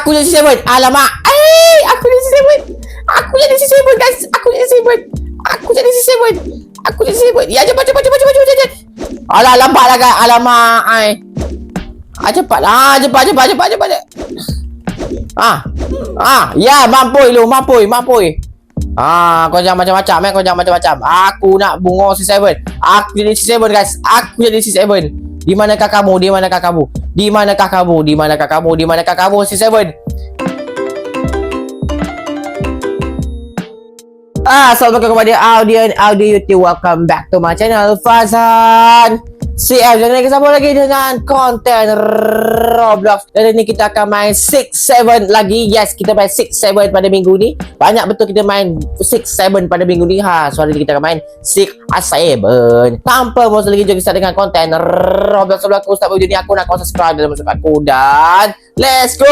Aku jadi C7. Alamak. Eh, aku jadi C7. Aku jadi C7 guys. Aku jadi C7. Aku jadi C7. Aku jadi C7. Ya cepat cepat cepat cepat cepat cepat. Alah lambat lah guys. Alamak. Ai. Ah cepat lah. Cepat cepat cepat cepat. Ah. Ah, ya mampui lu, mampui, mampui. Ah, kau jangan macam-macam eh, kau jangan macam-macam. Aku nak bungo C7. Aku jadi C7 guys. Aku jadi C7. Di manakah kamu? Di manakah kamu? Di manakah kamu? Di manakah kamu? Di manakah kamu C7? Ah, Assalamualaikum kepada audience audio YouTube. Welcome back to my channel Fazan. CF jangan lagi sambung lagi dengan konten Roblox. Dan ini kita akan main 6-7 lagi. Yes, kita main 6-7 pada minggu ni. Banyak betul kita main 6-7 pada minggu ni. Ha, So hari ni kita akan main 6-7 Tanpa masa lagi jom kita dengan konten Roblox Sebelum aku start video ni Aku nak kau subscribe dalam masuk aku. Dan Let's go!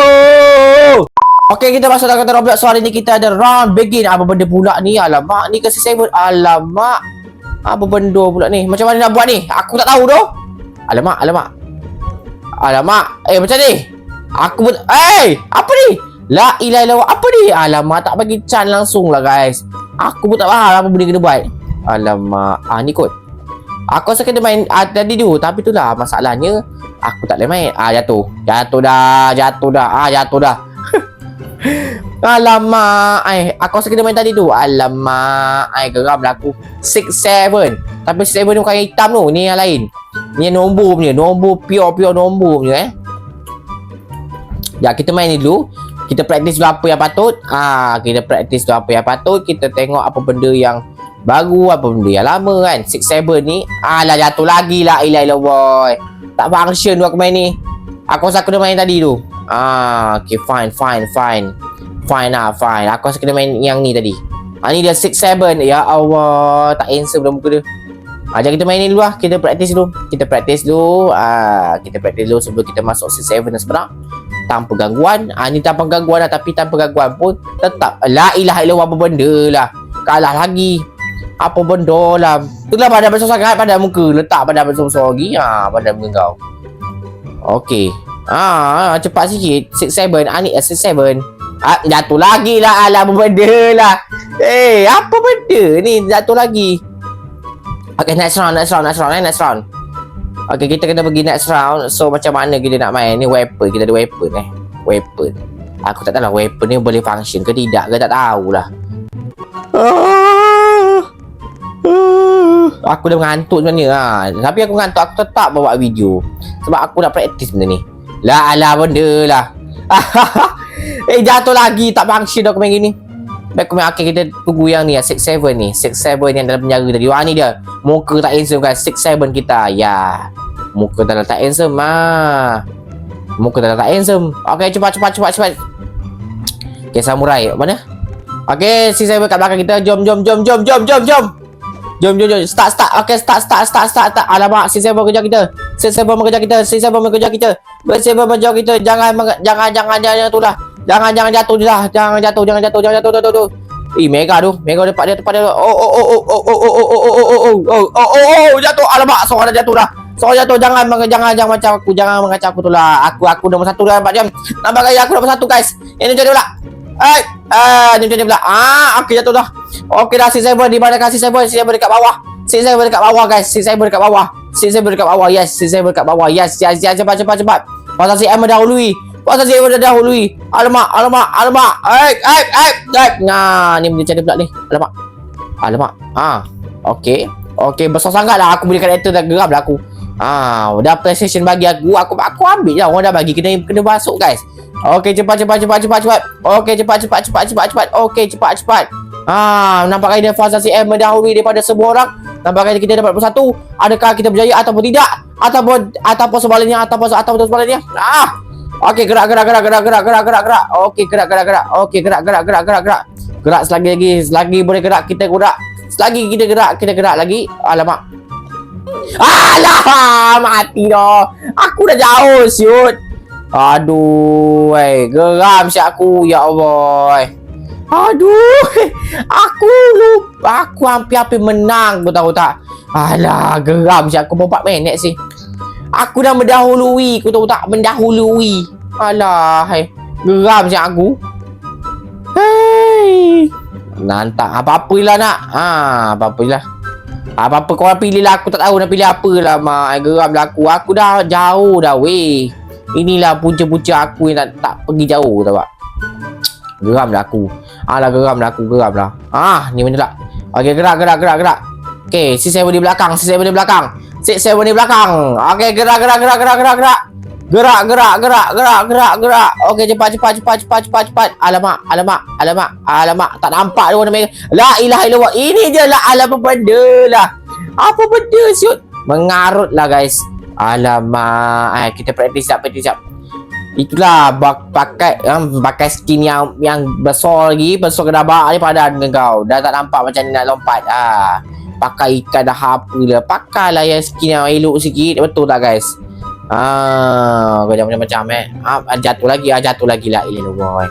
Okay, kita masuk dalam konten Roblox. So hari ni kita ada round begin. Apa benda pula ni? Alamak, ni ke 6-7 Alamak apa benda pula ni? Macam mana nak buat ni? Aku tak tahu doh. Alamak, alamak. Alamak. Eh, macam ni. Aku pun... Eh, apa ni? La ilaha illallah. Apa ni? Alamak, tak bagi chan langsung lah guys. Aku pun tak faham apa benda kena buat. Alamak. Ah, ni kot. Aku rasa kena main ah, tadi tu. Tapi tu lah masalahnya. Aku tak boleh main. Ah, jatuh. Jatuh dah. Jatuh dah. Ah, jatuh dah. Alamak ai aku rasa kena main tadi tu. Alamak ai geram lah aku. 6-7. Tapi 7 ni bukan yang hitam tu. Ni yang lain. Ni yang nombor punya. Nombor pure-pure nombor punya eh. Ya kita main ni dulu. Kita praktis dulu apa yang patut. Ah, kita praktis dulu apa yang patut. Kita tengok apa benda yang baru, apa benda yang lama kan. 6-7 ni. Alah jatuh lagi lah. Ilah ilah boy. Tak function tu aku main ni. Aku rasa aku dah main tadi tu. Ah, okay fine fine fine. Fine lah, fine. Aku rasa kena main yang ni tadi. Ah, ni dia 6-7. Ya Allah. Tak answer dah muka dia. Ah, jom kita main ni dulu lah. Kita praktis dulu. Kita praktis dulu. Ah, kita praktis dulu sebelum kita masuk 6-7 dan sebenar. Tanpa gangguan. Ah, ni tanpa gangguan lah. Tapi tanpa gangguan pun tetap. La ilaha illallah apa benda lah. Kalah lagi. Apa benda lah. Itulah badan besar sangat pada muka. Letak badan besar-besar lagi. Ah, badan muka kau. Okey. Ah, cepat sikit. 6-7. Ah, ni 6-7. Ah, jatuh lagi lah. Alah apa benda lah. Eh apa benda ni? Jatuh lagi. Okay next round Next round Next round eh, Next round. Okay kita kena pergi next round. So macam mana kita nak main? Ni weapon. Kita ada weapon eh. Weapon. Aku tak tahu lah weapon ni boleh function ke tidak ke Tak tahulah Aku dah mengantuk sebenarnya ha. Tapi aku mengantuk Aku tetap bawa video. Sebab aku nak praktis benda ni. Lah alah benda lah. Eh jatuh lagi tak function aku main gini. Baik aku main okay, kita tunggu yang ni 6-7 ni. 6-7 yang dalam penjara tadi. Wah ni dia. Muka tak handsome kan? 6-7 kita. Ya. Muka tak tak handsome ah. Muka tak tak handsome. Okay cepat cepat cepat cepat. Okay samurai. Mana? Okay 6-7 kat belakang kita. Jom jom jom jom jom jom jom Jom jom jom Start start Okay start start start start, start. Alamak 6-7 kejar kita 6-7 mengejar kita 6-7 mengejar kita 6-7 mengejar kita Jangan jangan jangan jangan tu lah Jangan jangan jatuh lah. Jangan jatuh, jangan jatuh, jangan jatuh, jatuh, jatuh. Eh, Mega tu. Mega depan dia, depan dia. Oh, oh, oh, oh, oh, oh, oh, oh, oh, oh, oh, oh, oh, oh, oh, jatuh. Alamak, seorang dah jatuh dah. Seorang jatuh. Jangan, jangan, jangan macam aku. Jangan mengacau aku tu lah. Aku, aku nombor satu dah 4 jam. Nampak gaya aku nombor satu, guys. Ini jadi pula. Eh, ah, ini jadi pula. Ah, okey jatuh dah. Okey dah, si cyber di mana kasih cyber? Si cyber dekat bawah. Si cyber dekat bawah, guys. Si cyber dekat bawah. Si cyber dekat bawah. Yes, si cyber dekat bawah. Yes, yes, yes, cepat, cepat, cepat. Pasal si M dahului. Pasal dia dah dahului. Alamak, alamak, alamak. Eh, eh, eh, eh. Nah, ni boleh jadi pula ni. Alamak. Alamak. Ah. Okey. Okey, besar sangatlah aku beli karakter dah geram lah aku. Ah, dah PlayStation bagi aku. Aku aku ambil lah. Orang dah bagi kena kena masuk, guys. Okey, cepat cepat cepat cepat cepat. Okey, cepat cepat cepat cepat cepat. Okey, cepat cepat. Ah, nampaknya dia fasa si M mendahului daripada semua orang. Nampaknya kita dapat bersatu. Adakah kita berjaya ataupun tidak? Ataupun ataupun sebaliknya ataupun ataupun sebaliknya? Ah, Okey, gerak gerak gerak gerak gerak gerak gerak gerak. Okey, gerak gerak gerak. Okey, gerak gerak gerak gerak gerak. Gerak selagi lagi, selagi boleh gerak kita gerak. Selagi kita gerak, kita gerak lagi. Alamak. Alah, mati dah. Aku dah jauh, siut. Aduh, eh, geram si aku. Ya Allah. Aduh, aku lupa. Aku hampir-hampir menang, kau tahu tak? Alah, geram si aku. Berapa minit sih? Aku dah mendahului Kau tahu tak Mendahului Alah hai. Geram macam aku. Hei. Nantak apa-apa lah nak. Ha, apa-apa lah. Apa-apa korang pilih lah Aku tak tahu nak pilih apa lah Mak Geram lah aku. Aku dah jauh dah weh. Inilah punca-punca aku yang tak, tak pergi jauh tau tak? Geram lah aku. Alah geram lah aku Geram lah. Ah ni mana tak? Okay gerak gerak gerak gerak. Okay si saya di belakang Si saya di belakang. Si saya di belakang. Okay gerak gerak gerak gerak gerak gerak Gerak gerak gerak gerak gerak gerak Okey cepat cepat cepat cepat cepat cepat Alamak alamak alamak alamak tak nampak dia warna merah La ilaha illallah ini je lah ala apa benda lah Apa benda siut Mengarut lah guys Alamak eh, kita praktis tak praktis tak Itulah bak pakai um, pakai skin yang yang besar lagi besar kedabak ni padan dengan kau. Dah tak nampak macam ni nak lompat. Ah. Pakai ikan dah apa lah. Pakailah yang skin yang elok sikit. Betul tak guys? Ah, kau jangan macam-macam eh. Ah, jatuh lagi, ah, jatuh lagi lah ini boy.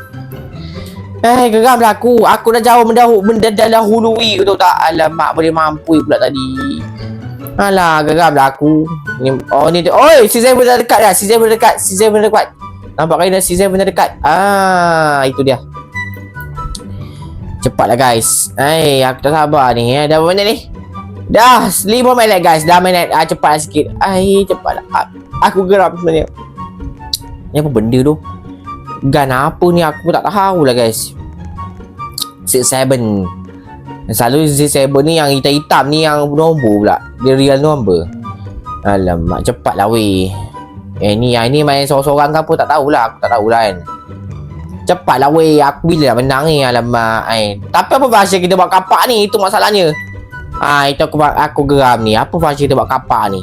Eh, geram lah aku. Aku dah jauh mendahulu, mendahului tu tak. Alamak, boleh mampu pula tadi. Alah, geram lah aku. Ni, oh, ni. Oi, si Zebra dah dekat dah. Si Zebra dekat. Si Zebra dekat. Nampak kali dah si Zebra dah dekat. Ah, itu dia. Cepatlah guys. Eh, aku tak sabar ni. Eh. Dah berapa minit ni? Dah 5 minit guys Dah minit ah, Cepat sikit Ai cepat ah, Aku geram sebenarnya. Ni apa benda tu? Gun apa ni? Aku tak tahu lah guys. 6-7 Selalu 6-7 ni Yang hitam-hitam ni Yang nombor pula. Dia real number Alamak cepat lah weh. Eh ni yang ni main seorang-seorang ke apa? Tak tahulah. Aku tak tahulah kan. Cepat lah weh. Aku bila nak menang ni? Alamak eh. Tapi apa bahasa kita buat kapak ni? Itu masalahnya. Ah itu aku aku geram ni. Apa function dia buat kapak ni?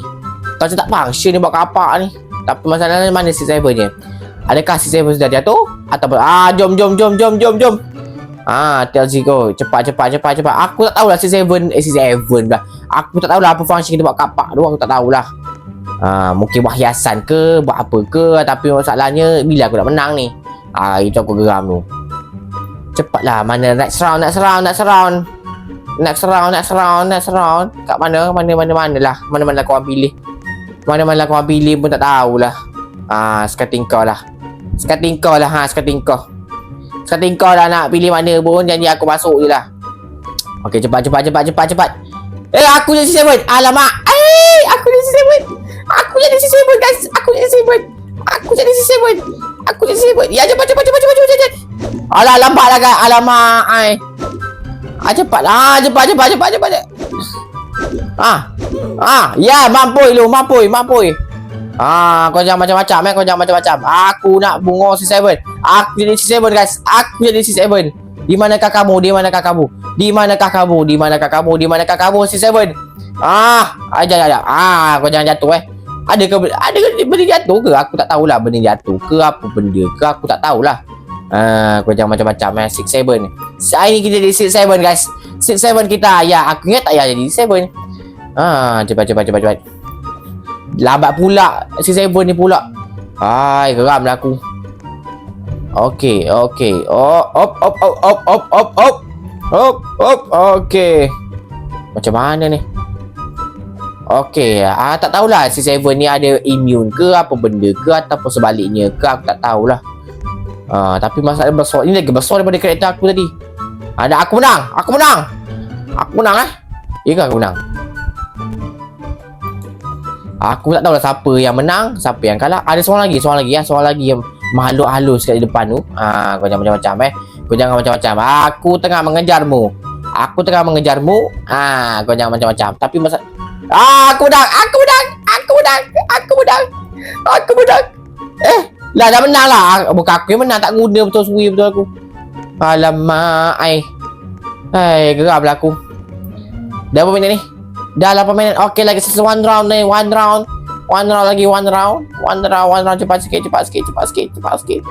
Kau tak function dia buat kapak ni. Tapi masalahnya mana si Seven ni? Adakah si Seven sudah jatuh? Atau ah jom jom jom jom jom jom. Ah tell Zico cepat cepat cepat cepat. Aku tak tahulah si Seven eh si Seven lah. Aku tak tahulah apa function dia buat kapak tu. Aku tak tahulah. Ah mungkin buat hiasan ke, buat apa ke tapi masalahnya bila aku nak menang ni. Ah itu aku geram tu. Cepatlah mana next round next round next round. Next round, next round, next round. Kat mana? Mana mana mana lah. Mana mana kau pilih. Mana mana kau pilih pun tak tahulah. Ah, sekating kau lah. Sekating kau lah ha, sekating kau. Sekating kau lah nak pilih mana pun janji aku masuk je lah. Okey, cepat cepat cepat cepat cepat. Eh, aku jadi si Seven. Alamak. Eh, aku jadi si Seven. Aku jadi si Seven guys. Aku jadi si Seven. Aku jadi si Seven. Aku jadi si Seven. Ya, cepat cepat cepat cepat cepat. cepat. Alah, lambat lah kan. Alamak. Ai. Ah cepat ah cepat cepat cepat cepat. cepat. Ah. Ah, ya mampu lu, mampu, mampu. Ah, kau jangan macam-macam eh, kau jangan macam-macam. Aku nak bunga si Seven. Aku jadi si Seven guys. Aku jadi si Seven. Di manakah kamu? Di manakah kamu? Di manakah kamu? Di manakah kamu? Di manakah kamu si Seven? Ah, aja aja. Ah, kau jangan jatuh eh. Ada ke ada ke benda jatuh ke? Aku tak tahulah benda jatuh ke apa benda ke aku tak tahulah. Ah, kau jangan macam-macam eh. Six seven. Hari ni kita jadi six seven guys. Six seven kita. Ya, aku ingat tak ya jadi seven. Ah, cepat cepat cepat cepat. Lambat pula six seven ni pula. Hai, geram lah aku. Okey, okey. Oh, op op op op op op op. Op op. Okey. Macam mana ni? Okey, ah tak tahulah si Seven ni ada immune ke apa benda ke ataupun sebaliknya ke aku tak tahulah. Uh, tapi masalah besar Ini lagi besar daripada karakter aku tadi Ada aku menang Aku menang Aku menang eh Ya ke aku menang Aku tak tahu lah siapa yang menang Siapa yang kalah. Ada seorang lagi Seorang lagi ya. Seorang lagi yang Makhluk halus kat depan tu. Ah, Kau jangan macam-macam eh. Kau jangan macam-macam. Aku tengah mengejarmu. Aku tengah mengejarmu. Ah, Kau jangan macam-macam. Tapi masa Ah, aku menang Aku menang Aku menang Aku menang Aku menang Eh lah dah menang lah. Bukan aku yang menang. Tak guna betul suri betul aku. Alamak Ai. Hai Geram lah aku. Dah berapa minit ni Dah 8 minit Okay lagi sisa one round ni One round. One round lagi One round. One round One round. Cepat sikit Cepat sikit Cepat sikit Cepat sikit.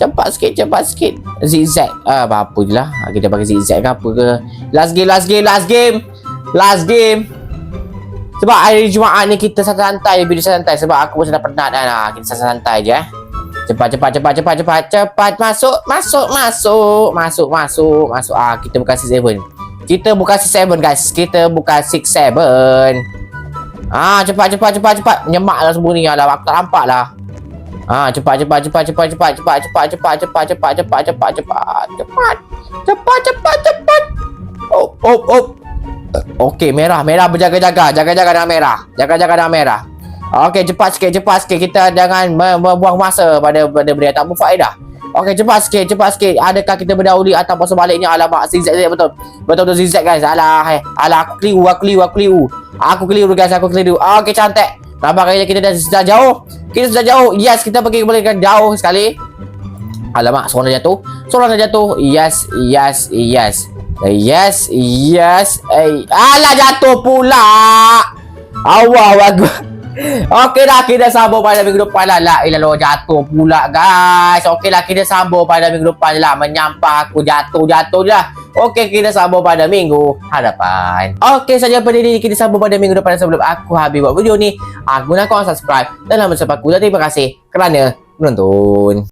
Cepat sikit Cepat sikit. Zigzag ah, Apa-apa je lah. Kita pakai zigzag ke apa ke. Last game Last game Last game. Last game. Sebab hari Jumaat ni kita santai Video santai Sebab aku pun dah penat dah Kita santai je eh. Cepat cepat cepat cepat cepat cepat. Masuk masuk masuk. Masuk masuk masuk. Ah kita bukan six seven kita six seven guys kita six seven ah cepat cepat cepat cepat nyemak lah semua ni lah aku tak nampak lah Ah, cepat cepat cepat cepat cepat cepat cepat cepat cepat cepat cepat cepat cepat cepat cepat cepat cepat. Oh oh oh. Okey, merah merah berjaga-jaga, jaga-jaga dengan merah. Jaga-jaga dengan merah. Okey, cepat sikit, cepat sikit. Kita jangan me- membuang masa pada pada benda yang tak berfaedah. Okey, cepat sikit, cepat sikit. Adakah kita berdahuli ataupun sebaliknya? Alamak, zigzag zigzag betul. Betul-betul zigzag guys. Alah, hai. Alah, aku keliru, aku keliru, aku keliru. Aku keliru guys, aku keliru. Okey, cantik. Nampaknya kita dah, dah jauh. Kita sudah jauh. Yes, kita pergi boleh jauh sekali. Alamak, seorang dah jatuh. Seorang dah jatuh. Yes, yes, yes. Yes, yes. Eh, alah jatuh pula. Allah aku. Okey dah kita sambung pada minggu depan lah. La ilah jatuh pula guys. Okey lah kita sambung pada minggu depan lah. Menyampah aku jatuh-jatuh lah. Okey kita sambung pada minggu hadapan. Okey saja pada ini kita sambung pada minggu depan sebelum aku habis buat video ni. Aku nak korang subscribe dan nama aku dan terima kasih kerana menonton.